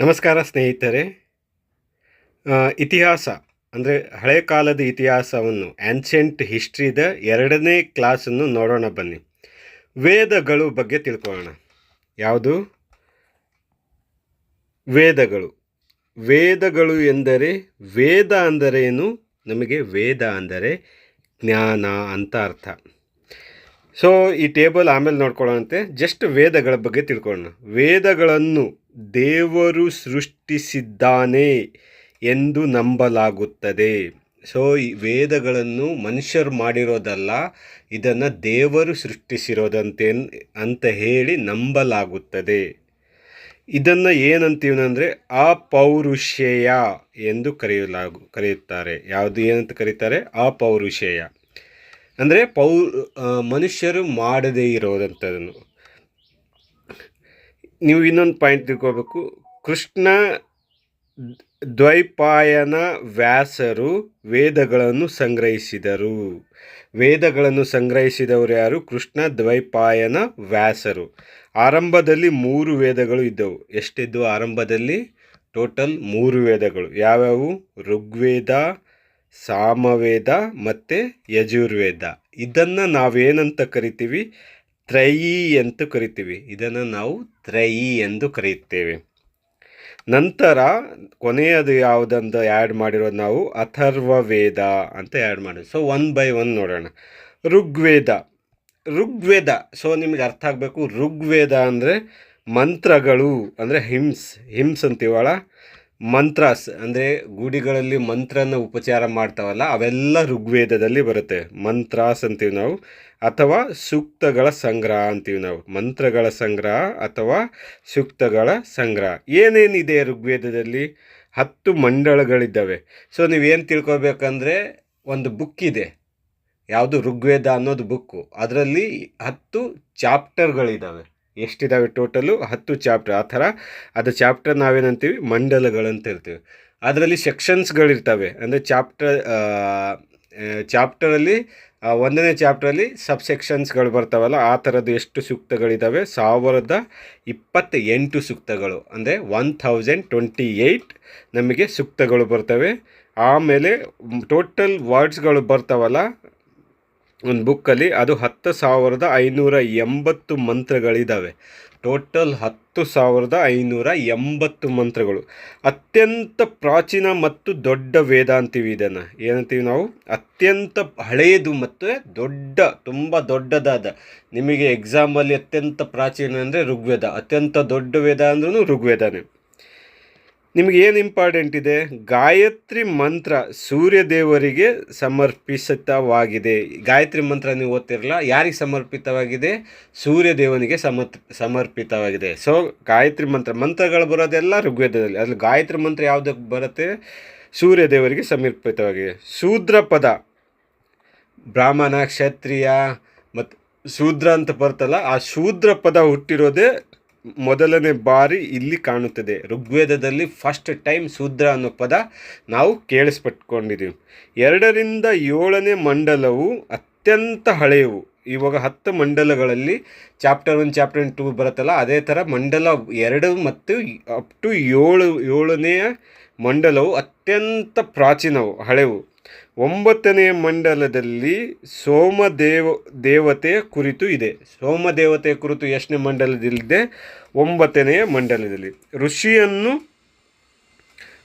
ನಮಸ್ಕಾರ ಸ್ನೇಹಿತರೆ. ಇತಿಹಾಸ, ಅಂದರೆ ಹಳೆ ಕಾಲದ ಇತಿಹಾಸವನ್ನು ಆ್ಯನ್ಸೆಂಟ್ ಹಿಸ್ಟ್ರಿದ ಎರಡನೇ ಕ್ಲಾಸನ್ನು ನೋಡೋಣ ಬನ್ನಿ. ವೇದಗಳು ಬಗ್ಗೆ ತಿಳ್ಕೊಳ್ಳೋಣ. ಯಾವುದು? ವೇದಗಳು. ವೇದಗಳು ಎಂದರೆ ವೇದ ಅಂದರೇನು ನಮಗೆ ವೇದ ಅಂದರೆ ಜ್ಞಾನ ಅಂತ ಅರ್ಥ. ಸೊ ಈ ಟೇಬಲ್ ಆಮೇಲೆ ನೋಡ್ಕೊಳ್ಳೋಣಂತೆ. ಜಸ್ಟ್ ವೇದಗಳ ಬಗ್ಗೆ ತಿಳ್ಕೊಳ್ಳೋಣ. ವೇದಗಳನ್ನು ದೇವರು ಸೃಷ್ಟಿಸಿದ್ದಾನೆ ಎಂದು ನಂಬಲಾಗುತ್ತದೆ. ಸೊ ಈ ವೇದಗಳನ್ನು ಮನುಷ್ಯರು ಮಾಡಿರೋದಲ್ಲ, ಇದನ್ನು ದೇವರು ಸೃಷ್ಟಿಸಿರೋದಂತೆ ಅಂತ ಹೇಳಿ ನಂಬಲಾಗುತ್ತದೆ. ಇದನ್ನು ಏನಂತೀವಿ ಅಂದರೆ ಅಪೌರುಷೇಯ ಎಂದು ಕರೆಯಲಾಗು, ಕರೆಯುತ್ತಾರೆ. ಯಾವುದು ಏನಂತ ಕರೀತಾರೆ? ಅಪೌರುಷೇಯ. ಅಂದರೆ ಪೌ ಮನುಷ್ಯರು ಮಾಡದೇ ಇರೋದಂಥದನ್ನು ನೀವು ಇನ್ನೊಂದು ಪಾಯಿಂಟ್ ತಿಳ್ಕೋಬೇಕು. ಕೃಷ್ಣ ದ್ವೈಪಾಯನ ವ್ಯಾಸರು ವೇದಗಳನ್ನು ಸಂಗ್ರಹಿಸಿದರು. ವೇದಗಳನ್ನು ಸಂಗ್ರಹಿಸಿದವರು ಯಾರು? ಕೃಷ್ಣ ದ್ವೈಪಾಯನ ವ್ಯಾಸರು. ಆರಂಭದಲ್ಲಿ ಮೂರು ವೇದಗಳು ಇದ್ದವು. ಎಷ್ಟಿದ್ದವು ಆರಂಭದಲ್ಲಿ? ಟೋಟಲ್ ಮೂರು ವೇದಗಳು. ಯಾವ್ಯಾವು? ಋಗ್ವೇದ, ಸಾಮವೇದ ಮತ್ತು ಯಜುರ್ವೇದ. ಇದನ್ನು ನಾವೇನಂತ ಕರಿತೀವಿ? ತ್ರಯಿ ಎಂದು ಕರಿತೀವಿ. ಇದನ್ನು ನಾವು ತ್ರಯಿ ಎಂದು ಕರೆಯುತ್ತೇವೆ. ನಂತರ ಕೊನೆಯದು ಯಾವುದಂತ ಆ್ಯಡ್ ಮಾಡಿರೋದು ನಾವು ಅಥರ್ವ ವೇದ ಅಂತ ಆ್ಯಡ್ ಮಾಡೋದು. ಸೊ ಒನ್ ಬೈ ಒನ್ ನೋಡೋಣ. ಋಗ್ವೇದ. ಋಗ್ವೇದ. ಸೊ ನಿಮಗೆ ಅರ್ಥ ಆಗಬೇಕು. ಋಗ್ವೇದ ಅಂದರೆ ಮಂತ್ರಗಳು, ಅಂದರೆ ಹಿಂಸ್ ಹಿಂಸ್ ಅಂತೀವಲ್ಲ? ಮಂತ್ರಾಸ್, ಅಂದರೆ ಗುಡಿಗಳಲ್ಲಿ ಮಂತ್ರನ ಉಪಚಾರ ಮಾಡ್ತಾವಲ್ಲ, ಅವೆಲ್ಲ ಋಗ್ವೇದದಲ್ಲಿ ಬರುತ್ತೆ. ಮಂತ್ರಾಸ್ ಅಂತೀವಿ ನಾವು, ಅಥವಾ ಸೂಕ್ತಗಳ ಸಂಗ್ರಹ ಅಂತೀವಿ ನಾವು. ಮಂತ್ರಗಳ ಸಂಗ್ರಹ ಅಥವಾ ಸೂಕ್ತಗಳ ಸಂಗ್ರಹ. ಏನೇನಿದೆ ಋಗ್ವೇದದಲ್ಲಿ? ಹತ್ತು ಮಂಡಳಗಳಿದ್ದಾವೆ. ಸೊ ನೀವೇನು ತಿಳ್ಕೊಬೇಕಂದ್ರೆ, ಒಂದು ಬುಕ್ ಇದೆ. ಯಾವುದು ಋಗ್ವೇದ ಅನ್ನೋದು ಬುಕ್ಕು ಅದರಲ್ಲಿ ಹತ್ತು ಚಾಪ್ಟರ್ಗಳಿದ್ದಾವೆ ಎಷ್ಟಿದ್ದಾವೆ ಟೋಟಲು ಹತ್ತು ಚಾಪ್ಟರ್. ಆ ಥರ ಅದು ಚಾಪ್ಟರ್ ನಾವೇನಂತೀವಿ? ಮಂಡಲಗಳಂತ ಇರ್ತೀವಿ ಅದರಲ್ಲಿ ಸೆಕ್ಷನ್ಸ್ಗಳಿರ್ತವೆ. ಅಂದರೆ ಚಾಪ್ಟರ್ ಚಾಪ್ಟರಲ್ಲಿ ಒಂದನೇ ಚಾಪ್ಟರಲ್ಲಿ ಸಬ್ ಸೆಕ್ಷನ್ಸ್ಗಳು ಬರ್ತಾವಲ್ಲ, ಆ ಥರದ್ದು ಎಷ್ಟು ಸೂಕ್ತಗಳಿದ್ದಾವೆ ಸಾವಿರದ ಇಪ್ಪತ್ತ ಎಂಟು ಸೂಕ್ತಗಳು. ಅಂದರೆ ಒನ್ ಥೌಸಂಡ್ ಟ್ವೆಂಟಿ ಏಯ್ಟ್ ನಮಗೆ ಸೂಕ್ತಗಳು ಬರ್ತವೆ. ಆಮೇಲೆ ಟೋಟಲ್ ವರ್ಡ್ಸ್ಗಳು ಬರ್ತಾವಲ್ಲ ಒಂದು ಬುಕ್ಕಲ್ಲಿ ಅದು ಹತ್ತು ಸಾವಿರದ ಐನೂರ ಎಂಬತ್ತು ಮಂತ್ರಗಳಿದ್ದಾವೆ ಟೋಟಲ್ ಹತ್ತು ಸಾವಿರದ ಐನೂರ ಎಂಬತ್ತು ಮಂತ್ರಗಳು. ಅತ್ಯಂತ ಪ್ರಾಚೀನ ಮತ್ತು ದೊಡ್ಡ ವೇದ ಅಂತೀವಿ ಇದನ್ನು. ಏನಂತೀವಿ ನಾವು? ಅತ್ಯಂತ ಹಳೆಯದು ಮತ್ತು ದೊಡ್ಡ, ತುಂಬ ದೊಡ್ಡದಾದ. ನಿಮಗೆ ಎಕ್ಸಾಮಲ್ಲಿ ಅತ್ಯಂತ ಪ್ರಾಚೀನ ಅಂದರೆ ಋಗ್ವೇದ. ಅತ್ಯಂತ ದೊಡ್ಡ ವೇದ ಅಂದ್ರೂ ಋಗ್ವೇದನೇ. ನಿಮಗೆ ಏನು ಇಂಪಾರ್ಟೆಂಟ್ ಇದೆ? ಗಾಯತ್ರಿ ಮಂತ್ರ ಸೂರ್ಯ ದೇವರಿಗೆ ಸಮರ್ಪಿಸಿತವಾಗಿದೆ. ಗಾಯತ್ರಿ ಮಂತ್ರ ನೀವು ಓದ್ತಿರಲ್ಲ ಯಾರಿಗೆ ಸಮರ್ಪಿತವಾಗಿದೆ? ಸೂರ್ಯ ದೇವನಿಗೆ ಸಮರ್ ಸಮರ್ಪಿತವಾಗಿದೆ. ಸೊ ಗಾಯತ್ರಿ ಮಂತ್ರ, ಮಂತ್ರಗಳು ಬರೋದೆಲ್ಲ ಋಗ್ವೇದದಲ್ಲಿ. ಅದ್ರಲ್ಲಿ ಗಾಯತ್ರಿ ಮಂತ್ರ ಯಾವುದಕ್ಕೆ ಬರುತ್ತೆ? ಸೂರ್ಯ ದೇವರಿಗೆ ಸಮರ್ಪಿತವಾಗಿದೆ. ಶೂದ್ರ ಪದ ಬ್ರಾಹ್ಮಣ, ಕ್ಷತ್ರಿಯ ಮತ್ತು ಶೂದ್ರ ಅಂತ ಬರ್ತಲ್ಲ ಆ ಶೂದ್ರ ಪದ ಹುಟ್ಟಿರೋದೇ ಮೊದಲನೇ ಬಾರಿ ಇಲ್ಲಿ ಕಾಣುತ್ತದೆ. ಋಗ್ವೇದದಲ್ಲಿ ಫಸ್ಟ್ ಟೈಮ್ ಶೂದ್ರ ಅನ್ನೋ ಪದ ನಾವು ಕೇಳಿಸ್ಪಟ್ಕೊಂಡಿದ್ದೀವಿ. ಎರಡರಿಂದ ಏಳನೇ ಮಂಡಲವು ಅತ್ಯಂತ ಹಳೆಯವು. ಇವಾಗ ಹತ್ತು ಮಂಡಲಗಳಲ್ಲಿ ಚಾಪ್ಟರ್ ಒನ್ ಚಾಪ್ಟರ್ ಟು ಬರುತ್ತಲ್ಲ, ಅದೇ ಥರ ಮಂಡಲ ಎರಡು ಮತ್ತು ಅಪ್ ಟು ಏಳು, ಏಳನೆಯ ಮಂಡಲವು ಅತ್ಯಂತ ಪ್ರಾಚೀನವು, ಹಳೆವು. ಒಂಬತ್ತನೆಯ ಮಂಡಲದಲ್ಲಿ ಸೋಮದೇವ ದೇವತೆಯ ಕುರಿತು ಇದೆ. ಸೋಮದೇವತೆಯ ಕುರಿತು ಎಷ್ಟನೇ ಮಂಡಲದಲ್ಲಿದೆ? ಒಂಬತ್ತನೆಯ ಮಂಡಲದಲ್ಲಿ. ಋಷಿಯನ್ನು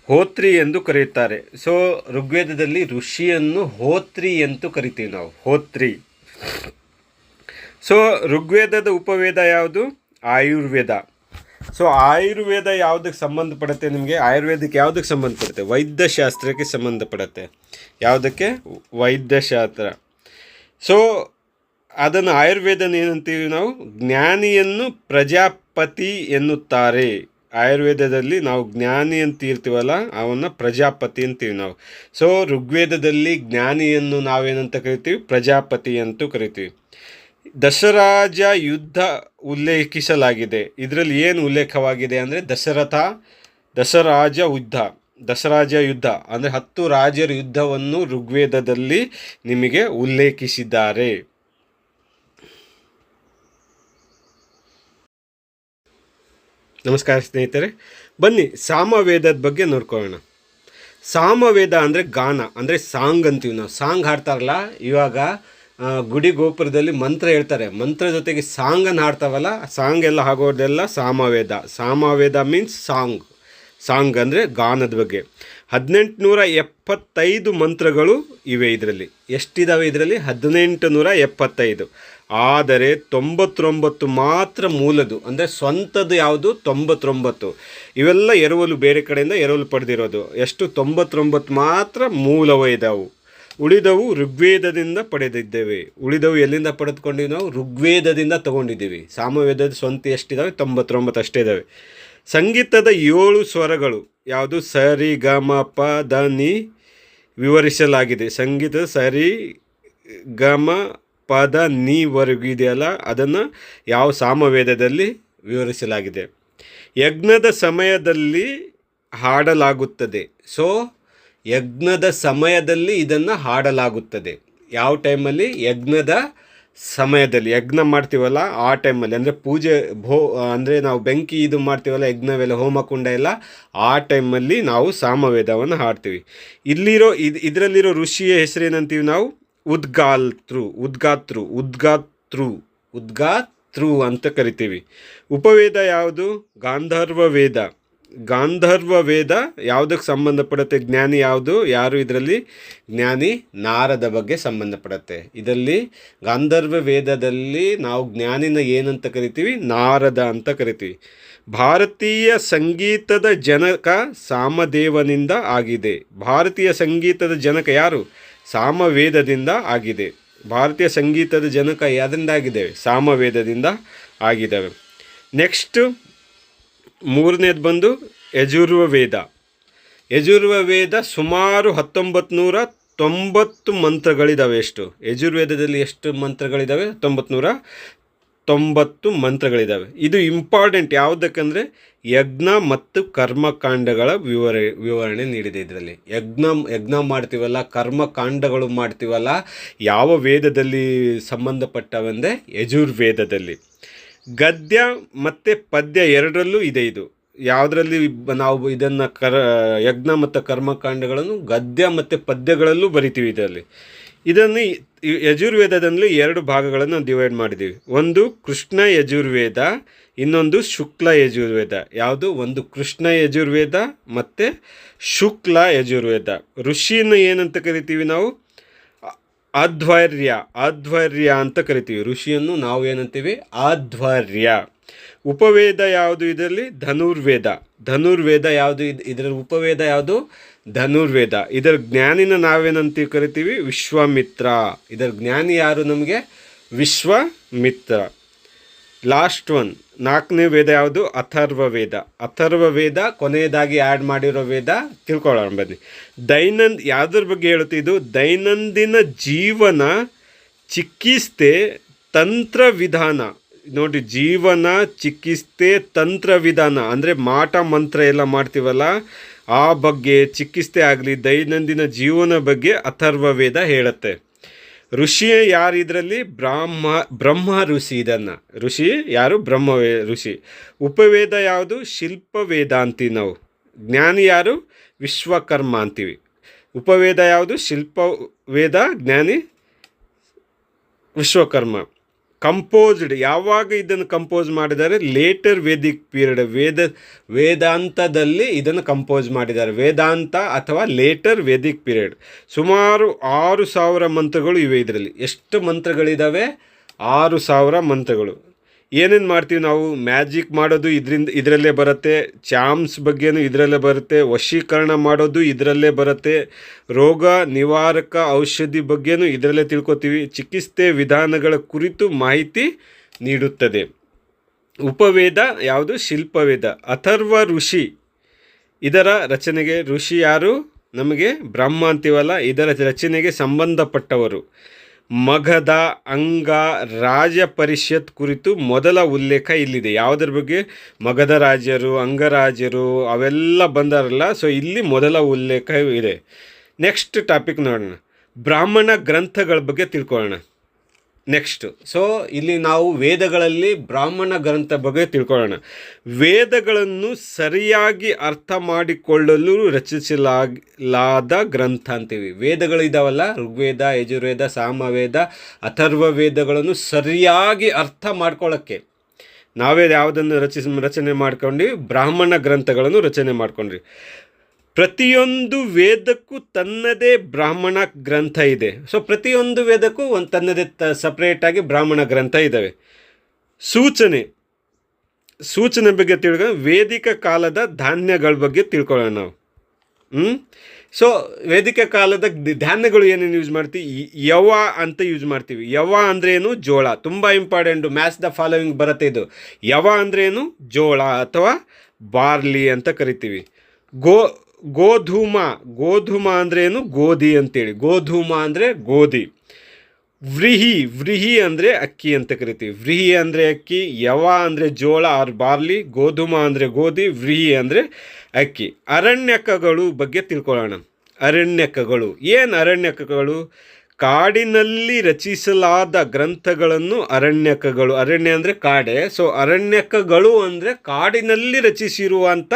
ಹೋತ್ರಿ ಎಂದು ಕರೆಯುತ್ತಾರೆ. ಸೊ, ಋಗ್ವೇದದಲ್ಲಿ ಋಷಿಯನ್ನು ಹೋತ್ರಿ ಎಂದು ಕರಿತೀವಿ ನಾವು. ಹೋತ್ರಿ. ಸೊ, ಋಗ್ವೇದದ ಉಪವೇದ ಯಾವುದು? ಆಯುರ್ವೇದ. ಸೊ ಆಯುರ್ವೇದ ಯಾವುದಕ್ಕೆ ಸಂಬಂಧಪಡುತ್ತೆ? ನಿಮಗೆ ಆಯುರ್ವೇದಕ್ಕೆ ಯಾವುದಕ್ಕೆ ಸಂಬಂಧಪಡುತ್ತೆ? ವೈದ್ಯಶಾಸ್ತ್ರಕ್ಕೆ ಸಂಬಂಧಪಡುತ್ತೆ. ಯಾವುದಕ್ಕೆ? ವೈದ್ಯಶಾಸ್ತ್ರ. ಸೊ ಅದನ್ನು ಆಯುರ್ವೇದನ ಏನಂತೀವಿ ನಾವು? ಜ್ಞಾನಿಯನ್ನು ಪ್ರಜಾಪತಿ ಎನ್ನುತ್ತಾರೆ. ಆಯುರ್ವೇದದಲ್ಲಿ ನಾವು ಜ್ಞಾನಿ ಅಂತ ಇರ್ತೀವಲ್ಲ, ಅವನ್ನ ಪ್ರಜಾಪತಿ ಅಂತೀವಿ ನಾವು. ಸೊ ಋಗ್ವೇದದಲ್ಲಿ ಜ್ಞಾನಿಯನ್ನು ನಾವೇನಂತ ಕರಿತೀವಿ? ಪ್ರಜಾಪತಿ ಅಂತೂ ಕರಿತೀವಿ. ದಶರಾಜ ಯುದ್ಧ ಉಲ್ಲೇಖಿಸಲಾಗಿದೆ. ಇದರಲ್ಲಿ ಏನು ಉಲ್ಲೇಖವಾಗಿದೆ ಅಂದರೆ ದಶರಥ ದಶರಾಜ ಯುದ್ಧ ದಶರಾಜ ಯುದ್ಧ, ಅಂದರೆ ಹತ್ತು ರಾಜರ ಯುದ್ಧವನ್ನು ಋಗ್ವೇದದಲ್ಲಿ ನಿಮಗೆ ಉಲ್ಲೇಖಿಸಿದ್ದಾರೆ. ನಮಸ್ಕಾರ ಸ್ನೇಹಿತರೆ, ಬನ್ನಿ ಸಾಮವೇದದ ಬಗ್ಗೆ ನೋಡ್ಕೊಳ್ಳೋಣ. ಸಾಮವೇದ ಅಂದರೆ ಗಾನ, ಅಂದರೆ ಸಾಂಗ್ ಅಂತೀವಿ ನಾವು. ಸಾಂಗ್ ಹಾಡ್ತಾರಲ್ಲ, ಇವಾಗ ಗುಡಿ ಗೋಪುರದಲ್ಲಿ ಮಂತ್ರ ಹೇಳ್ತಾರೆ. ಮಂತ್ರ ಜೊತೆಗೆ ಸಾಂಗನ್ನು ಹಾಡ್ತಾವಲ್ಲ, ಸಾಂಗ್ ಎಲ್ಲ ಆಗೋದೆಲ್ಲ Samaveda. Samaveda means song song ಅಂದರೆ ಗಾನದ ಬಗ್ಗೆ. ಹದಿನೆಂಟುನೂರ ಎಪ್ಪತ್ತೈದು ಮಂತ್ರಗಳು ಇವೆ ಇದರಲ್ಲಿ. ಎಷ್ಟಿದ್ದಾವೆ ಇದರಲ್ಲಿ? ಹದಿನೆಂಟು ನೂರ ಎಪ್ಪತ್ತೈದು ಆದರೆ ತೊಂಬತ್ತೊಂಬತ್ತು ಮಾತ್ರ ಮೂಲದು ಅಂದರೆ ಸ್ವಂತದ್ದು ಯಾವುದು? ತೊಂಬತ್ತೊಂಬತ್ತು. ಇವೆಲ್ಲ ಎರವಲು ಬೇರೆ ಕಡೆಯಿಂದ ಎರವಲು ಪಡೆದಿರೋದು. ಎಷ್ಟು? ತೊಂಬತ್ತೊಂಬತ್ತು ಮಾತ್ರ ಮೂಲವೇ ಇದಾವು. ಉಳಿದವು ಋಗ್ವೇದದಿಂದ ಪಡೆದಿದ್ದೇವೆ. ಉಳಿದವು ಎಲ್ಲಿಂದ ಪಡೆದುಕೊಂಡಿವಿ ನಾವು? ಋಗ್ವೇದದಿಂದ ತಗೊಂಡಿದ್ದೀವಿ. ಸಾಮವೇದದ ಸ್ವಂತ ಎಷ್ಟಿದ್ದಾವೆ ತೊಂಬತ್ತೊಂಬತ್ತು ಅಷ್ಟೇ ಇದ್ದಾವೆ ಸಂಗೀತದ ಏಳು ಸ್ವರಗಳು ಯಾವುದು? ಸರಿ ಗ ಮ ಪ, ದ, ನಿ ವಿವರಿಸಲಾಗಿದೆ. ಸಂಗೀತ ಸರಿ ಗ ಮ ಪದ ನೀವರೆಗೂ ಇದೆಯಲ್ಲ? ಅದನ್ನು ಯಾವ ಸಾಮವೇದದಲ್ಲಿ ವಿವರಿಸಲಾಗಿದೆ? ಯಜ್ಞದ ಸಮಯದಲ್ಲಿ ಹಾಡಲಾಗುತ್ತದೆ. ಸೊ ಯಜ್ಞದ ಸಮಯದಲ್ಲಿ ಇದನ್ನು ಹಾಡಲಾಗುತ್ತದೆ. ಯಾವ ಟೈಮಲ್ಲಿ? ಯಜ್ಞದ ಸಮಯದಲ್ಲಿ. ಯಜ್ಞ ಮಾಡ್ತೀವಲ್ಲ ಆ ಟೈಮಲ್ಲಿ. ಅಂದರೆ ಪೂಜೆ, ಭೋ, ಅಂದರೆ ನಾವು ಬೆಂಕಿ ಇದು ಮಾಡ್ತೀವಲ್ಲ, ಯಜ್ಞವೆಲ್ಲ, ಹೋಮಕುಂಡ ಎಲ್ಲ, ಆ ಟೈಮಲ್ಲಿ ನಾವು ಸಾಮವೇದವನ್ನು ಹಾಡ್ತೀವಿ. ಇಲ್ಲಿರೋ, ಇದು, ಇದರಲ್ಲಿರೋ ಋಷಿಯ ಹೆಸರೇನಂತೀವಿ ನಾವು? ಉದ್ಗಾಲ್ತೃ, ಉದ್ಗಾತೃ ಉದ್ಗಾತೃ ಉದ್ಗಾತೃ ಅಂತ ಕರಿತೀವಿ. ಉಪವೇದ ಯಾವುದು? ಗಾಂಧರ್ವ ವೇದ ಗಾಂಧರ್ವ ವೇದ ಯಾವುದಕ್ಕೆ ಸಂಬಂಧಪಡುತ್ತೆ? ಜ್ಞಾನಿ ಯಾವುದು? ಯಾರು ಇದರಲ್ಲಿ? ಜ್ಞಾನಿ ನಾರದ ಬಗ್ಗೆ ಸಂಬಂಧಪಡುತ್ತೆ. ಇದರಲ್ಲಿ ಗಾಂಧರ್ವ ವೇದದಲ್ಲಿ ನಾವು ಜ್ಞಾನಿನ ಏನಂತ ಕರಿತೀವಿ? ನಾರದ ಅಂತ ಕರಿತೀವಿ. ಭಾರತೀಯ ಸಂಗೀತದ ಜನಕ ಸಾಮದೇವನಿಂದ ಆಗಿದೆ. ಭಾರತೀಯ ಸಂಗೀತದ ಜನಕ ಯಾರು? ಸಾಮವೇದದಿಂದ ಆಗಿದೆ. ಭಾರತೀಯ ಸಂಗೀತದ ಜನಕ ಯಾವ್ದರಿಂದ ಆಗಿದೆ? ಸಾಮವೇದದಿಂದ ಆಗಿದ್ದಾವೆ. ನೆಕ್ಸ್ಟ್ ಮೂರನೇದು ಬಂದು ಯಜುರ್ವ ವೇದ. ಯಜುರ್ವ ವೇದ ಸುಮಾರು ಹತ್ತೊಂಬತ್ತು ನೂರ ತೊಂಬತ್ತು ಮಂತ್ರಗಳಿದ್ದಾವೆ ಎಷ್ಟು. ಯಜುರ್ವೇದದಲ್ಲಿ ಎಷ್ಟು ಮಂತ್ರಗಳಿದ್ದಾವೆ ಹತ್ತೊಂಬತ್ತು ನೂರ ತೊಂಬತ್ತು ಮಂತ್ರಗಳಿದ್ದಾವೆ ಇದು ಇಂಪಾರ್ಟೆಂಟ್ ಯಾವುದಕ್ಕಂದರೆ ಯಜ್ಞ ಮತ್ತು ಕರ್ಮಕಾಂಡಗಳ ವಿವರ, ವಿವರಣೆ ನೀಡಿದೆ ಇದರಲ್ಲಿ. ಯಜ್ಞ ಯಜ್ಞ ಮಾಡ್ತೀವಲ್ಲ, ಕರ್ಮಕಾಂಡಗಳು ಮಾಡ್ತೀವಲ್ಲ, ಯಾವ ವೇದದಲ್ಲಿ ಸಂಬಂಧಪಟ್ಟವೆಂದರೆ ಯಜುರ್ವೇದದಲ್ಲಿ. ಗದ್ಯ ಮತ್ತು ಪದ್ಯ ಎರಡರಲ್ಲೂ ಇದೆ ಇದು. ಯಾವುದರಲ್ಲಿ ನಾವು ಇದನ್ನು ಕರ, ಯಜ್ಞ ಮತ್ತು ಕರ್ಮಕಾಂಡಗಳನ್ನು ಗದ್ಯ ಮತ್ತು ಪದ್ಯಗಳಲ್ಲೂ ಬರಿತೀವಿ ಇದರಲ್ಲಿ. ಇದನ್ನು ಯಜುರ್ವೇದದಲ್ಲಿ ಎರಡು ಭಾಗಗಳನ್ನು ಡಿವೈಡ್ ಮಾಡಿದ್ದೀವಿ. ಒಂದು ಕೃಷ್ಣ ಯಜುರ್ವೇದ, ಇನ್ನೊಂದು ಶುಕ್ಲ ಯಜುರ್ವೇದ. ಯಾವುದು? ಒಂದು ಕೃಷ್ಣ ಯಜುರ್ವೇದ ಮತ್ತು ಶುಕ್ಲ ಯಜುರ್ವೇದ. ಋಷಿಯನ್ನು ಏನಂತ ಕರಿತೀವಿ ನಾವು? ಆಧ್ವರ್ಯ ಅಧ್ವರ್ಯ ಅಂತ ಕರಿತೀವಿ. ಋಷಿಯನ್ನು ನಾವು ಏನಂತೀವಿ? ಆಧ್ವರ್ಯ. ಉಪವೇದ ಯಾವುದು ಇದರಲ್ಲಿ? ಧನುರ್ವೇದ. ಧನುರ್ವೇದ ಯಾವುದು ಇದು ಇದರ ಉಪವೇದ ಯಾವುದು? ಧನುರ್ವೇದ. ಇದರ ಜ್ಞಾನಿನ ನಾವೇನಂತೀವಿ ಕರಿತೀವಿ? ವಿಶ್ವಾಮಿತ್ರ. ಇದರ ಜ್ಞಾನಿ ಯಾರು ನಮಗೆ? ವಿಶ್ವಾಮಿತ್ರ. Last one. ನಾಲ್ಕನೇ ವೇದ ಯಾವುದು? ಅಥರ್ವ ವೇದ. ಅಥರ್ವ ವೇದ ಕೊನೆಯದಾಗಿ ಆ್ಯಡ್ ಮಾಡಿರೋ ವೇದ ತಿಳ್ಕೊಳ್ಳೋಣ ಬನ್ನಿ. ದೈನಂದ್ ಯಾವುದ್ರ ಬಗ್ಗೆ ಹೇಳುತ್ತೆ ಇದು? ದೈನಂದಿನ ಜೀವನ ಚಿಕಿತ್ಸೆ ತಂತ್ರ ವಿಧಾನ. ನೋಡಿ, ಜೀವನ ಚಿಕಿತ್ಸೆ ತಂತ್ರ ವಿಧಾನ. ಅಂದರೆ ಮಾಟ, ಮಂತ್ರ ಎಲ್ಲ ಮಾಡ್ತೀವಲ್ಲ, ಆ ಬಗ್ಗೆ ಚಿಕಿತ್ಸೆ ಆಗಲಿ ದೈನಂದಿನ ಜೀವನ ಬಗ್ಗೆ ಅಥರ್ವ ವೇದ ಹೇಳುತ್ತೆ. ಋಷಿ ಯಾರು ಇದರಲ್ಲಿ ಬ್ರಹ್ಮ ಬ್ರಹ್ಮ ಋಷಿ ಇದನ್ನು. ಋಷಿ ಯಾರು? ಬ್ರಹ್ಮವೇ ಋಷಿ. ಉಪವೇದ ಯಾವುದು? ಶಿಲ್ಪವೇದ ಅಂತೀವಿ ನಾವು ಜ್ಞಾನಿ ಯಾರು? ವಿಶ್ವಕರ್ಮ ಅಂತೀವಿ. ಉಪವೇದ ಯಾವುದು? ಶಿಲ್ಪ ವೇದ ಜ್ಞಾನಿ, ವಿಶ್ವಕರ್ಮ. ಕಂಪೋಸ್ಡ್ ಯಾವಾಗ ಇದನ್ನು ಕಂಪೋಸ್ ಮಾಡಿದ್ದಾರೆ? ಲೇಟರ್ ವೇದಿಕ್ ಪೀರಿಯಡ್ ವೇದ, ವೇದಾಂತದಲ್ಲಿ ಇದನ್ನು ಕಂಪೋಸ್ ಮಾಡಿದ್ದಾರೆ. ವೇದಾಂತ ಅಥವಾ ಲೇಟರ್ ವೇದಿಕ್ ಪೀರಿಯಡ್ ಸುಮಾರು ಆರು ಸಾವಿರ ಮಂತ್ರಗಳು ಇವೆ ಇದರಲ್ಲಿ. ಎಷ್ಟು ಮಂತ್ರಗಳಿದ್ದಾವೆ ಆರು ಸಾವಿರ ಮಂತ್ರಗಳು. ಏನೇನು ಮಾಡ್ತೀವಿ ನಾವು? ಮ್ಯಾಜಿಕ್ ಮಾಡೋದು ಇದರಿಂದ, ಇದರಲ್ಲೇ ಬರುತ್ತೆ. ಚಾಮ್ಸ್ ಬಗ್ಗೆನೂ ಇದರಲ್ಲೇ ಬರುತ್ತೆ. ವಶೀಕರಣ ಮಾಡೋದು ಇದರಲ್ಲೇ ಬರುತ್ತೆ. ರೋಗ ನಿವಾರಕ ಔಷಧಿ ಬಗ್ಗೆನೂ ಇದರಲ್ಲೇ ತಿಳ್ಕೊತೀವಿ. ಚಿಕಿತ್ಸೆ ವಿಧಾನಗಳ ಕುರಿತು ಮಾಹಿತಿ ನೀಡುತ್ತದೆ. ಉಪವೇದ ಯಾವುದು? ಶಿಲ್ಪವೇದ. ಅಥರ್ವ ಋಷಿ. ಇದರ ರಚನೆಗೆ ಋಷಿ ಯಾರು? ನಮಗೆ ಬ್ರಹ್ಮ ಅಂತೀವಲ್ಲ, ಇದರ ರಚನೆಗೆ ಸಂಬಂಧಪಟ್ಟವರು. ಮಗಧ ಅಂಗ ರಾಜ ಪರಿಷತ್ ಕುರಿತು ಮೊದಲ ಉಲ್ಲೇಖ ಇಲ್ಲಿದೆ. ಯಾವುದರ ಬಗ್ಗೆ? ಮಗಧ ರಾಜರು, ಅಂಗರಾಜರು ಅವೆಲ್ಲ ಬಂದಾರಲ್ಲ ಸೊ ಇಲ್ಲಿ ಮೊದಲ ಉಲ್ಲೇಖ ಇದೆ. ನೆಕ್ಸ್ಟ್ ಟಾಪಿಕ್ ನೋಡೋಣ. ಬ್ರಾಹ್ಮಣ ಗ್ರಂಥಗಳ ಬಗ್ಗೆ ತಿಳ್ಕೊಳ್ಳೋಣ. ನೆಕ್ಸ್ಟ್ ಸೊ ಇಲ್ಲಿ ನಾವು ವೇದಗಳಲ್ಲಿ ಬ್ರಾಹ್ಮಣ ಗ್ರಂಥ ಬಗ್ಗೆ ತಿಳ್ಕೊಳ್ಳೋಣ. ವೇದಗಳನ್ನು ಸರಿಯಾಗಿ ಅರ್ಥ ಮಾಡಿಕೊಳ್ಳಲು ರಚಿಸಲಾದ ಗ್ರಂಥ ಅಂತೀವಿ. ವೇದಗಳು ಇದಾವಲ್ಲ ಋಗ್ವೇದ, ಯಜುರ್ವೇದ, ಸಾಮವೇದ ಅಥರ್ವ ವೇದಗಳನ್ನು ಸರಿಯಾಗಿ ಅರ್ಥ ಮಾಡ್ಕೊಳ್ಳೋಕ್ಕೆ. ನಾವೇ ಯಾವುದನ್ನು ರಚಿಸ್, ರಚನೆ ಮಾಡ್ಕೊಂಡು ಬ್ರಾಹ್ಮಣ ಗ್ರಂಥಗಳನ್ನು ರಚನೆ ಮಾಡ್ಕೊಂಡ್ರಿ ಪ್ರತಿಯೊಂದು ವೇದಕ್ಕೂ ತನ್ನದೇ ಬ್ರಾಹ್ಮಣ ಗ್ರಂಥ ಇದೆ. ಸೊ ಪ್ರತಿಯೊಂದು ವೇದಕ್ಕೂ ಒಂದು ತನ್ನದೇ ತ ಸಪ್ರೇಟಾಗಿ ಬ್ರಾಹ್ಮಣ ಗ್ರಂಥ ಇದ್ದಾವೆ ಸೂಚನೆ. ಸೂಚನೆ ಬಗ್ಗೆ ತಿಳ್ಕೊ, ವೇದಿಕ ಕಾಲದ ಧಾನ್ಯಗಳ ಬಗ್ಗೆ ತಿಳ್ಕೊಳ್ಳೋಣ ನಾವು. ಹ್ಞೂ ಸೊ ವೇದಿಕ ಕಾಲದ ಧಾನ್ಯಗಳು ಏನೇನು ಯೂಸ್ ಮಾಡ್ತೀವಿ ಯವ ಅಂತ ಯೂಸ್ ಮಾಡ್ತೀವಿ. ಯವ ಅಂದ್ರೇನು ಜೋಳ. ತುಂಬ ಇಂಪಾರ್ಟೆಂಟು ಮ್ಯಾಚ್ ದ ಫಾಲೋವಿಂಗ್ ಬರುತ್ತೆ ಇದು. ಯವ ಅಂದ್ರೇನು ಜೋಳ ಅಥವಾ ಬಾರ್ಲಿ ಅಂತ ಕರಿತೀವಿ. ಗೋ ಗೋಧೂಮ ಗೋಧೂಮ ಅಂದ್ರೇನು ಗೋಧಿ ಅಂತೇಳಿ. ಗೋಧೂಮ ಅಂದರೆ ಗೋಧಿ. ವ್ರಿಹಿ ವ್ರಿಹಿ ಅಂದರೆ ಅಕ್ಕಿ ಅಂತ ಕರಿತೀವಿ. ವ್ರಿಹಿ ಅಂದರೆ ಅಕ್ಕಿ, ಯವ ಅಂದರೆ ಜೋಳ ಆರ್ ಬಾರ್ಲಿ, ಗೋಧುಮ ಅಂದರೆ ಗೋಧಿ, ವ್ರಿಹಿ ಅಂದರೆ ಅಕ್ಕಿ. ಅರಣ್ಯಕಗಳು ಬಗ್ಗೆ ತಿಳ್ಕೊಳ್ಳೋಣ. ಅರಣ್ಯಕಗಳು. ಏನು ಅರಣ್ಯಕಗಳು? ಕಾಡಿನಲ್ಲಿ ರಚಿಸಲಾದ ಗ್ರಂಥಗಳನ್ನು ಅರಣ್ಯಕಗಳು, ಅರಣ್ಯ ಅಂದರೆ ಕಾಡೆ. ಸೊ ಅರಣ್ಯಕಗಳು ಅಂದರೆ ಕಾಡಿನಲ್ಲಿ ರಚಿಸಿರುವಂಥ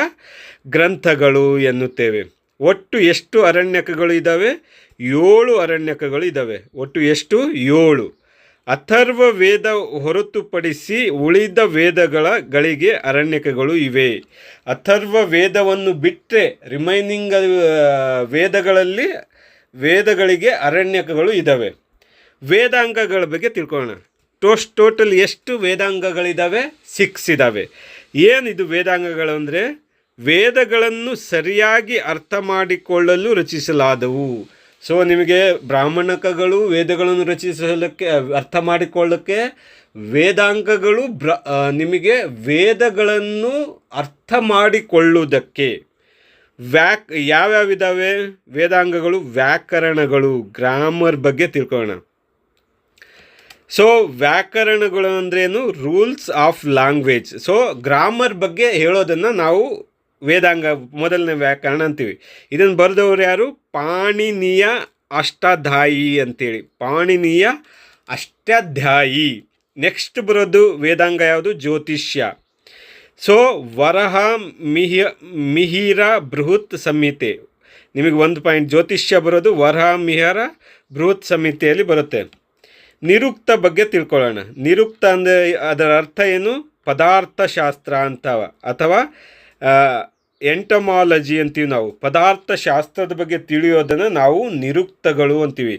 ಗ್ರಂಥಗಳು ಎನ್ನುತ್ತೇವೆ. ಒಟ್ಟು ಎಷ್ಟು ಅರಣ್ಯಕಗಳು ಇದ್ದಾವೆ ಏಳು ಅರಣ್ಯಕಗಳು ಇದ್ದಾವೆ ಒಟ್ಟು ಎಷ್ಟು? ಏಳು. ಅಥರ್ವ ವೇದ ಹೊರತುಪಡಿಸಿ ಉಳಿದ ವೇದಗಳ ಗಳಿಗೆ ಅರಣ್ಯಕಗಳು ಇವೆ. ಅಥರ್ವ ವೇದವನ್ನು ಬಿಟ್ಟರೆ ರಿಮೈನಿಂಗ್ ವೇದಗಳಲ್ಲಿ ವೇದಗಳಿಗೆ ಅರಣ್ಯಕಗಳು ಇದ್ದಾವೆ ವೇದಾಂಗಗಳ ಬಗ್ಗೆ ತಿಳ್ಕೊಳ್ಳೋಣ. ಟೋಸ್ ಟೋಟಲ್ ಎಷ್ಟು ವೇದಾಂಗಗಳಿದ್ದಾವೆ ಸಿಕ್ಸ್ ಇದ್ದಾವೆ ಏನಿದು ವೇದಾಂಗಗಳು ಅಂದರೆ, ವೇದಗಳನ್ನು ಸರಿಯಾಗಿ ಅರ್ಥ ಮಾಡಿಕೊಳ್ಳಲು ರಚಿಸಲಾದವು. ಸೊ ನಿಮಗೆ ಬ್ರಾಹ್ಮಣಕಗಳು ವೇದಗಳನ್ನು ರಚಿಸಲಿಕ್ಕೆ, ಅರ್ಥ ಮಾಡಿಕೊಳ್ಳೋಕ್ಕೆ ವೇದಾಂಗಗಳು ಬ್ರ ನಿಮಗೆ ವೇದಗಳನ್ನು ಅರ್ಥ ಮಾಡಿಕೊಳ್ಳುವುದಕ್ಕೆ ವ್ಯಾಕ್, ಯಾವ್ಯಾವ ಇದ್ದಾವೆ ವೇದಾಂಗಗಳು, ವ್ಯಾಕರಣಗಳು ಗ್ರಾಮರ್ ಬಗ್ಗೆ ತಿಳ್ಕೊಳ್ಳೋಣ. ಸೊ ವ್ಯಾಕರಣಗಳು ಅಂದ್ರೇನು? Rules of language so grammar ಬಗ್ಗೆ ಹೇಳೋದನ್ನು ನಾವು ವೇದಾಂಗ, ಮೊದಲನೇ ವ್ಯಾಕರಣ ಅಂತೀವಿ. ಇದನ್ನು ಬರೆದವರು ಯಾರು? ಪಾಣಿನಿಯ ಅಷ್ಟಾಧ್ಯಾಯಿ ಅಂತೇಳಿ. ಪಾಣಿನಿಯ ಅಷ್ಟಾಧ್ಯಾಯಿ. ನೆಕ್ಸ್ಟ್ ಬರೋದು ವೇದಾಂಗ ಯಾವುದು? ಜ್ಯೋತಿಷ್ಯ. ಸೊ ವರಹ ಮಿಹಿ, ಮಿಹಿರ ಬೃಹತ್ ಸಂಹಿತೆ. ನಿಮಗೆ ಒಂದು ಪಾಯಿಂಟ್ ಜ್ಯೋತಿಷ್ಯ ಬರೋದು, ವರಹ ಮಿಹಿರ ಬೃಹತ್ ಸಂಹಿತೆಯಲ್ಲಿ ಬರುತ್ತೆ. ನಿರುಕ್ತ ಬಗ್ಗೆ ತಿಳ್ಕೊಳ್ಳೋಣ. ನಿರುಕ್ತ ಅಂದರೆ ಅದರ ಅರ್ಥ ಏನು? ಪದಾರ್ಥಶಾಸ್ತ್ರ ಅಂತ ಅಥವಾ ಎಂಟಮಾಲಜಿ ಅಂತೀವಿ ನಾವು. ಪದಾರ್ಥಶಾಸ್ತ್ರದ ಬಗ್ಗೆ ತಿಳಿಯೋದನ್ನು ನಾವು ನಿರುಕ್ತಗಳು ಅಂತೀವಿ.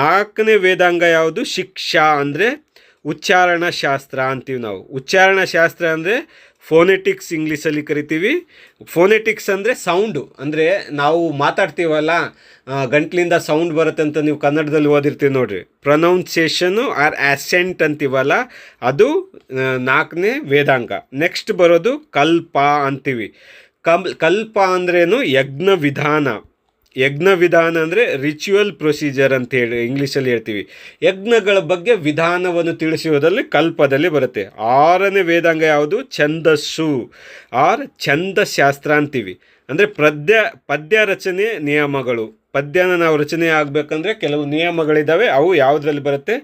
ನಾಲ್ಕನೇ ವೇದಾಂಗ ಯಾವುದು? ಶಿಕ್ಷಾ ಅಂದರೆ ಉಚ್ಚಾರಣ ಶಾಸ್ತ್ರ ಅಂತೀವಿ ನಾವು. ಉಚ್ಚಾರಣ ಶಾಸ್ತ್ರ ಅಂದರೆ ಫೋನೆಟಿಕ್ಸ್ ಇಂಗ್ಲೀಷಲ್ಲಿ ಕರಿತೀವಿ. ಫೋನೆಟಿಕ್ಸ್ ಅಂದರೆ ಸೌಂಡು ಅಂದರೆ ನಾವು ಮಾತಾಡ್ತೀವಲ್ಲ ಗಂಟ್ಲಿಂದ ಸೌಂಡ್ ಬರುತ್ತೆ ಅಂತ ನೀವು ಕನ್ನಡದಲ್ಲಿ ಓದಿರ್ತೀವಿ ನೋಡಿರಿ. ಪ್ರೊನೌನ್ಸಿಯೇಷನು ಆರ್ ಆ್ಯಸೆಂಟ್ ಅಂತೀವಲ್ಲ, ಅದು ನಾಲ್ಕನೇ ವೇದಾಂಗ. ನೆಕ್ಸ್ಟ್ ಬರೋದು ಕಲ್ಪ ಅಂತೀವಿ. ಕಲ್ ಕಲ್ಪ ಅಂದ್ರೇನು ಯಜ್ಞ ವಿಧಾನ. ಯಜ್ಞ ವಿಧಾನ ಅಂದರೆ ರಿಚುವಲ್ ಪ್ರೊಸೀಜರ್ ಅಂತ ಹೇಳಿ ಇಂಗ್ಲೀಷಲ್ಲಿ ಹೇಳ್ತೀವಿ. ಯಜ್ಞಗಳ ಬಗ್ಗೆ ವಿಧಾನವನ್ನು ತಿಳಿಸುವುದರಲ್ಲಿ ಕಲ್ಪದಲ್ಲಿ ಬರುತ್ತೆ. ಆರನೇ ವೇದಾಂಗ ಯಾವುದು? ಛಂದಸ್ಸು. ಆರ್ ಛಂದಶಾಸ್ತ್ರ ಅಂತೀವಿ. ಅಂದರೆ ಪದ್ಯ ಪದ್ಯ ರಚನೆ ನಿಯಮಗಳು. ಪದ್ಯನ ನಾವು ರಚನೆ ಆಗಬೇಕಂದ್ರೆ ಕೆಲವು ನಿಯಮಗಳಿದ್ದಾವೆ ಅವು ಯಾವುದರಲ್ಲಿ ಬರುತ್ತೆ?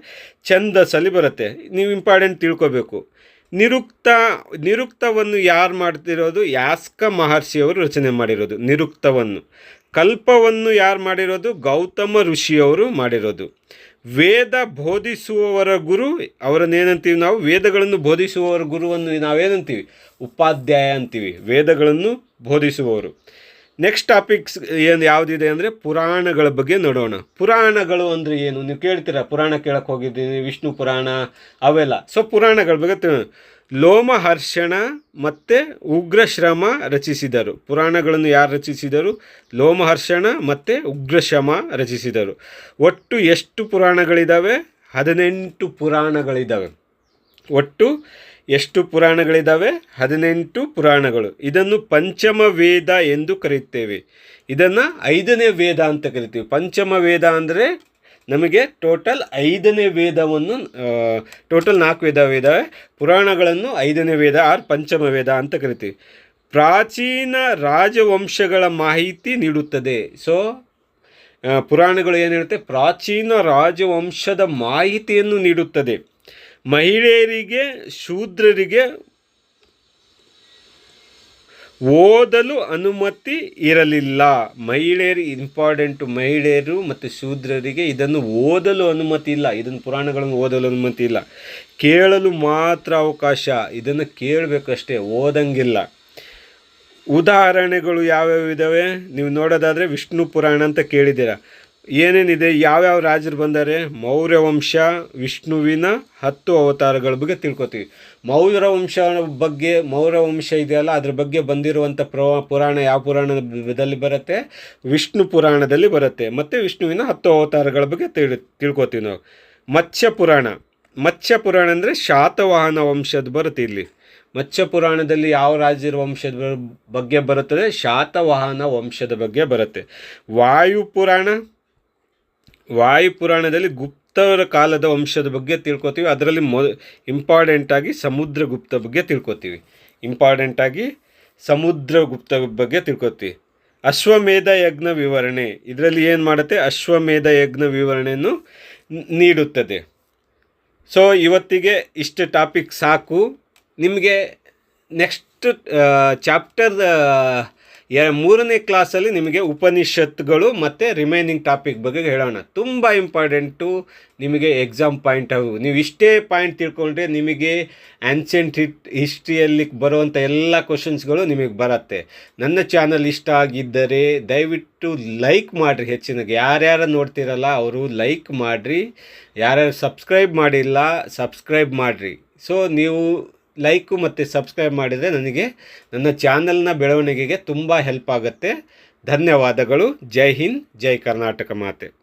ಛಂದಸ್ಸಲ್ಲಿ ಬರುತ್ತೆ. ನೀವು ಇಂಪಾರ್ಟೆಂಟ್ ತಿಳ್ಕೊಬೇಕು. ನಿರುಕ್ತ, ನಿರುಕ್ತವನ್ನು ಯಾರು ಮಾಡ್ತಿರೋದು? ಯಾಸ್ಕ ಮಹರ್ಷಿಯವರು ರಚನೆ ಮಾಡಿರೋದು, ನಿರುಕ್ತವನ್ನು. ಕಲ್ಪವನ್ನು ಯಾರು ಮಾಡಿರೋದು? ಗೌತಮ ಋಷಿಯವರು ಮಾಡಿರೋದು. ವೇದ ಬೋಧಿಸುವವರ ಗುರು, ಅವರನ್ನೇನಂತೀವಿ ನಾವು? ವೇದಗಳನ್ನು ಬೋಧಿಸುವವರ ಗುರುವನ್ನು ನಾವೇನಂತೀವಿ? ಉಪಾಧ್ಯಾಯ ಅಂತೀವಿ. ವೇದಗಳನ್ನು ಬೋಧಿಸುವವರು. ನೆಕ್ಸ್ಟ್ ಟಾಪಿಕ್ಸ್ ಏನು ಯಾವುದಿದೆ ಅಂದರೆ ಪುರಾಣಗಳ ಬಗ್ಗೆ ನೋಡೋಣ. ಪುರಾಣಗಳು ಅಂದರೆ ಏನು? ನೀವು ಕೇಳ್ತೀರಾ? ಪುರಾಣ ಕೇಳಕ್ಕೆ ಹೋಗಿದ್ದೀನಿ ವಿಷ್ಣು ಪುರಾಣ ಅವೆಲ್ಲ. ಸೊ ಪುರಾಣಗಳ ಬಗ್ಗೆ ತಿಳ್- ಲೋಮಹರ್ಷಣ ಮತ್ತು ಉಗ್ರಶ್ರಮ ರಚಿಸಿದರು. ಪುರಾಣಗಳನ್ನು ಯಾರು ರಚಿಸಿದರು? ಲೋಮಹರ್ಷಣ ಮತ್ತು ಉಗ್ರಶ್ರಮ ರಚಿಸಿದರು. ಒಟ್ಟು ಎಷ್ಟು ಪುರಾಣಗಳಿದ್ದಾವೆ ಹದಿನೆಂಟು ಪುರಾಣಗಳಿದ್ದಾವೆ ಒಟ್ಟು ಎಷ್ಟು ಪುರಾಣಗಳಿದ್ದಾವೆ ಹದಿನೆಂಟು ಪುರಾಣಗಳು. ಇದನ್ನು ಪಂಚಮ ವೇದ ಎಂದು ಕರೆಯುತ್ತೇವೆ. ಇದನ್ನು ಐದನೇ ವೇದ ಅಂತ ಕರಿತೀವಿ. ಪಂಚಮ ವೇದ ಅಂದರೆ ನಮಗೆ ಟೋಟಲ್ ಐದನೇ ವೇದವನ್ನು ಟೋಟಲ್ ನಾಲ್ಕು ವೇದ ವೇದ ಪುರಾಣಗಳನ್ನು ಐದನೇ ವೇದ ಆರ್ ಪಂಚಮ ವೇದ ಅಂತ ಕರಿತೀವಿ. ಪ್ರಾಚೀನ ರಾಜವಂಶಗಳ ಮಾಹಿತಿ ನೀಡುತ್ತದೆ. ಸೊ ಪುರಾಣಗಳು ಏನು ಹೇಳುತ್ತೆ? ಪ್ರಾಚೀನ ರಾಜವಂಶದ ಮಾಹಿತಿಯನ್ನು ನೀಡುತ್ತದೆ. ಮಹಿಳೆಯರಿಗೆ, ಶೂದ್ರರಿಗೆ ಓದಲು ಅನುಮತಿ ಇರಲಿಲ್ಲ. ಮಹಿಳೆಯರು ಇಂಪಾರ್ಟೆಂಟು ಮಹಿಳೆಯರು ಮತ್ತು ಶೂದ್ರರಿಗೆ ಇದನ್ನು ಓದಲು ಅನುಮತಿ ಇಲ್ಲ. ಇದನ್ನು ಪುರಾಣಗಳನ್ನು ಓದಲು ಅನುಮತಿ ಇಲ್ಲ. ಕೇಳಲು ಮಾತ್ರ ಅವಕಾಶ. ಇದನ್ನು ಕೇಳಬೇಕಷ್ಟೇ, ಓದಂಗಿಲ್ಲ. ಉದಾಹರಣೆಗಳು ಯಾವ್ಯಾವ ಇದ್ದಾವೆ ನೀವು ನೋಡೋದಾದರೆ ವಿಷ್ಣು ಪುರಾಣ ಅಂತ ಕೇಳಿದ್ದೀರ. ಏನೇನಿದೆ, ಯಾವ್ಯಾವ ರಾಜರು ಬಂದರೆ ಮೌರ್ಯ ವಂಶ ವಿಷ್ಣುವಿನ ಹತ್ತು ಅವತಾರಗಳ ಬಗ್ಗೆ ತಿಳ್ಕೊತೀವಿ. ಮೌರ್ಯ ವಂಶ ಬಗ್ಗೆ ಮೌರ್ಯ ವಂಶ ಇದೆಯಲ್ಲ, ಅದ್ರ ಬಗ್ಗೆ ಬಂದಿರುವಂಥ ಪ್ರ ಪುರಾಣ, ಯಾವ ಪುರಾಣದಲ್ಲಿ ಬರುತ್ತೆ? ವಿಷ್ಣು ಪುರಾಣದಲ್ಲಿ ಬರುತ್ತೆ. ಮತ್ತು ವಿಷ್ಣುವಿನ ಹತ್ತು ಅವತಾರಗಳ ಬಗ್ಗೆ ತಿಳಿ, ತಿಳ್ಕೊತೀವಿ ನಾವು. ಮತ್ಸ್ಯ ಪುರಾಣ. ಮತ್ಸ್ಯ ಪುರಾಣ ಅಂದರೆ ಶಾತವಾಹನ ವಂಶದ ಬರುತ್ತೆ ಇಲ್ಲಿ. ಮತ್ಸ್ಯ ಪುರಾಣದಲ್ಲಿ ಯಾವ ರಾಜರ ವಂಶದ ಬಗ್ಗೆ ಬರುತ್ತದೆ? ಶಾತವಾಹನ ವಂಶದ ಬಗ್ಗೆ ಬರುತ್ತೆ. ವಾಯು ಪುರಾಣ. ವಾಯು ಪುರಾಣದಲ್ಲಿ ಗುಪ್ತರ ಕಾಲದ ವಂಶದ ಬಗ್ಗೆ ತಿಳ್ಕೊತೀವಿ. ಅದರಲ್ಲಿ ಮೊ ಇಂಪಾರ್ಟೆಂಟಾಗಿ ಸಮುದ್ರಗುಪ್ತ ಬಗ್ಗೆ ತಿಳ್ಕೊತೀವಿ. ಇಂಪಾರ್ಟೆಂಟಾಗಿ ಸಮುದ್ರಗುಪ್ತ ಬಗ್ಗೆ ತಿಳ್ಕೊತೀವಿ. ಅಶ್ವಮೇಧ ಯಜ್ಞ ವಿವರಣೆ, ಇದರಲ್ಲಿ ಏನು ಮಾಡುತ್ತೆ? ಅಶ್ವಮೇಧ ಯಜ್ಞ ವಿವರಣೆಯನ್ನು ನೀಡುತ್ತದೆ. ಸೊ ಇವತ್ತಿಗೆ ಇಷ್ಟು ಟಾಪಿಕ್ ಸಾಕು. ನಿಮಗೆ ನೆಕ್ಸ್ಟ್ ಚಾಪ್ಟರ್ ಮೂರನೇ ಕ್ಲಾಸಲ್ಲಿ ನಿಮಗೆ ಉಪನಿಷತ್ತುಗಳು ಮತ್ತು ರಿಮೈನಿಂಗ್ ಟಾಪಿಕ್ ಬಗ್ಗೆ ಹೇಳೋಣ. ತುಂಬ ಇಂಪಾರ್ಟೆಂಟು ನಿಮಗೆ ಎಕ್ಸಾಮ್ ಪಾಯಿಂಟ್ ಅವು. ನೀವು ಇಷ್ಟೇ ಪಾಯಿಂಟ್ ತಿಳ್ಕೊಂಡ್ರೆ ನಿಮಗೆ ಆನ್ಸೆಂಟ್ ಹಿಟ್ ಹಿಸ್ಟ್ರಿಯಲ್ಲಿ ಬರುವಂಥ ಎಲ್ಲ ಕ್ವಶನ್ಸ್ಗಳು ನಿಮಗೆ ಬರುತ್ತೆ. ನನ್ನ ಚಾನಲ್ ಇಷ್ಟ ಆಗಿದ್ದರೆ ದಯವಿಟ್ಟು ಲೈಕ್ ಮಾಡಿರಿ ಹೆಚ್ಚಿನಾಗಿ. ಯಾರ್ಯಾರು ನೋಡ್ತಿರಲ್ಲ ಅವರು ಲೈಕ್ ಮಾಡಿರಿ. ಯಾರ್ಯಾರು ಸಬ್ಸ್ಕ್ರೈಬ್ ಮಾಡಿಲ್ಲ ಸಬ್ಸ್ಕ್ರೈಬ್ ಮಾಡಿರಿ. ಸೊ ನೀವು ಲೈಕು ಮತ್ತು ಸಬ್ಸ್ಕ್ರೈಬ್ ಮಾಡಿದರೆ ನನಗೆ ನನ್ನ ಚಾನಲ್ನ ಬೆಳವಣಿಗೆಗೆ ತುಂಬ ಹೆಲ್ಪ್ ಆಗುತ್ತೆ. ಧನ್ಯವಾದಗಳು. ಜೈ ಹಿಂದ್, ಜೈ ಕರ್ನಾಟಕ ಮಾತೆ.